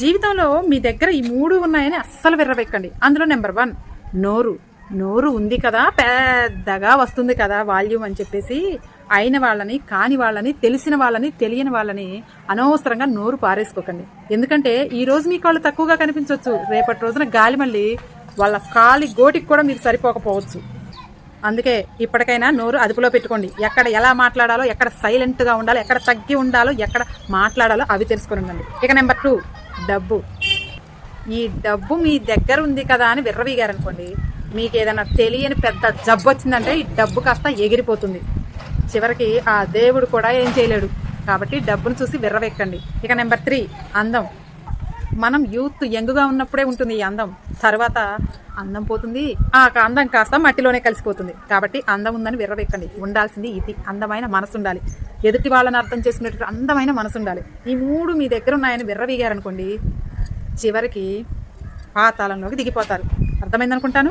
జీవితంలో మీ దగ్గర ఈ మూడు ఉన్నాయని అస్సలు విర్రవెక్కండి అందులో నెంబర్ వన్ నోరు. నోరు ఉంది కదా పెద్దగా వస్తుంది కదా వాల్యూమ్ అని చెప్పేసి అయిన వాళ్ళని కాని వాళ్ళని తెలిసిన వాళ్ళని తెలియని వాళ్ళని అనవసరంగా నోరు పారేసుకోకండి. ఎందుకంటే ఈ రోజు మీ కాళ్ళు తక్కువగా కనిపించవచ్చు రేపటి రోజున గాలి మళ్ళీ వాళ్ళ కాలి గోటికి కూడా మీరు సరిపోకపోవచ్చు. అందుకే ఇప్పటికైనా నోరు అదుపులో పెట్టుకోండి. ఎక్కడ ఎలా మాట్లాడాలో ఎక్కడ సైలెంట్గా ఉండాలో ఎక్కడ తగ్గి ఉండాలో ఎక్కడ మాట్లాడాలో అవి తెలుసుకొని ఉండండి. ఇక నెంబర్ టూ డబ్బు. ఈ డబ్బు మీ దగ్గర ఉంది కదా అని విర్రవీగారనుకోండి మీకు ఏదైనా తెలియని పెద్ద జబ్బు వచ్చిందంటే ఈ డబ్బు కాస్త ఎగిరిపోతుంది. చివరికి ఆ దేవుడు కూడా ఏం చేయలేడు. కాబట్టి డబ్బును చూసి విర్రవెక్కండి. ఇక నెంబర్ త్రీ అందం. మనం యూత్ యంగ్గా ఉన్నప్పుడే ఉంటుంది ఈ అందం. తర్వాత అందం పోతుంది ఆ అందం కాస్త మట్టిలోనే కలిసిపోతుంది. కాబట్టి అందం ఉందని విర్రవెక్కండి ఉండాల్సింది ఇది. అందమైన మనసు ఉండాలి. ఎదుటి వాళ్ళని అర్థం చేసుకునేటువంటి అందమైన మనసు ఉండాలి. ఈ మూడు మీ దగ్గర ఉన్నాయని విర్రవీగారనుకోండి చివరికి పాతాళంలోకి దిగిపోతారు. అర్థమైందనుకుంటాను?